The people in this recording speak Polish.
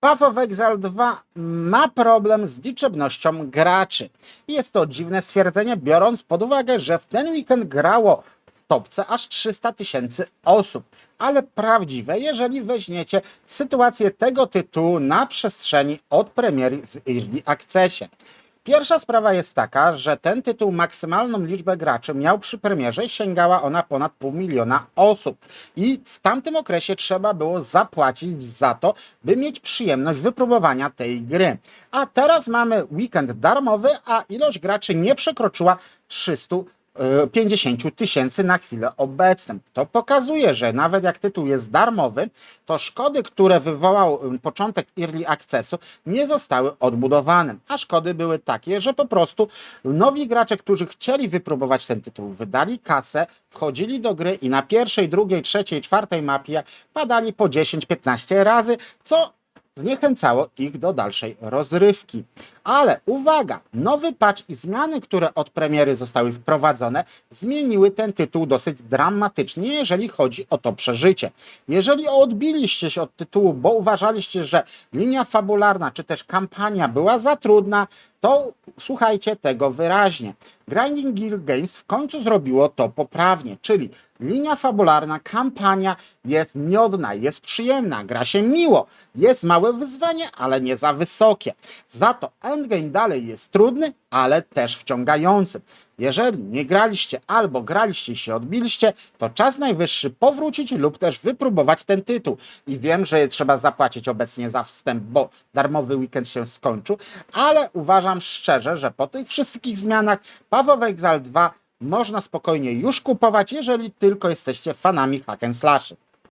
Path Exile 2 ma problem z liczebnością graczy. Jest to dziwne stwierdzenie, biorąc pod uwagę, że w ten weekend grało w topce aż 300 tysięcy osób. Ale prawdziwe, jeżeli weźmiecie sytuację tego tytułu na przestrzeni od premiery w Early Accessie. Pierwsza sprawa jest taka, że ten tytuł maksymalną liczbę graczy miał przy premierze, sięgała ona ponad pół miliona osób. I w tamtym okresie trzeba było zapłacić za to, by mieć przyjemność wypróbowania tej gry. A teraz mamy weekend darmowy, a ilość graczy nie przekroczyła 300 e, 50 tysięcy na chwilę obecną. To pokazuje, że nawet jak tytuł jest darmowy, to szkody, które wywołał początek Early Accessu, nie zostały odbudowane. A szkody były takie, że po prostu nowi gracze, którzy chcieli wypróbować ten tytuł, wydali kasę, wchodzili do gry i na pierwszej, drugiej, trzeciej, czwartej mapie padali po 10-15 razy, co zniechęcało ich do dalszej rozrywki. Ale uwaga, nowy patch i zmiany, które od premiery zostały wprowadzone, zmieniły ten tytuł dosyć dramatycznie, jeżeli chodzi o to przeżycie. Jeżeli odbiliście się od tytułu, bo uważaliście, że linia fabularna czy też kampania była za trudna, to słuchajcie tego wyraźnie. Grinding Gear Games w końcu zrobiło to poprawnie, czyli linia fabularna, kampania jest miodna, jest przyjemna, gra się miło, jest małe wyzwanie, ale nie za wysokie. Za to endgame dalej jest trudny, ale też wciągający. Jeżeli nie graliście albo graliście się odbiliście, to czas najwyższy powrócić lub też wypróbować ten tytuł. I wiem, że trzeba zapłacić obecnie za wstęp, bo darmowy weekend się skończył, ale uważam szczerze, że po tych wszystkich zmianach of Exile 2 można spokojnie już kupować, jeżeli tylko jesteście fanami hack and slashy.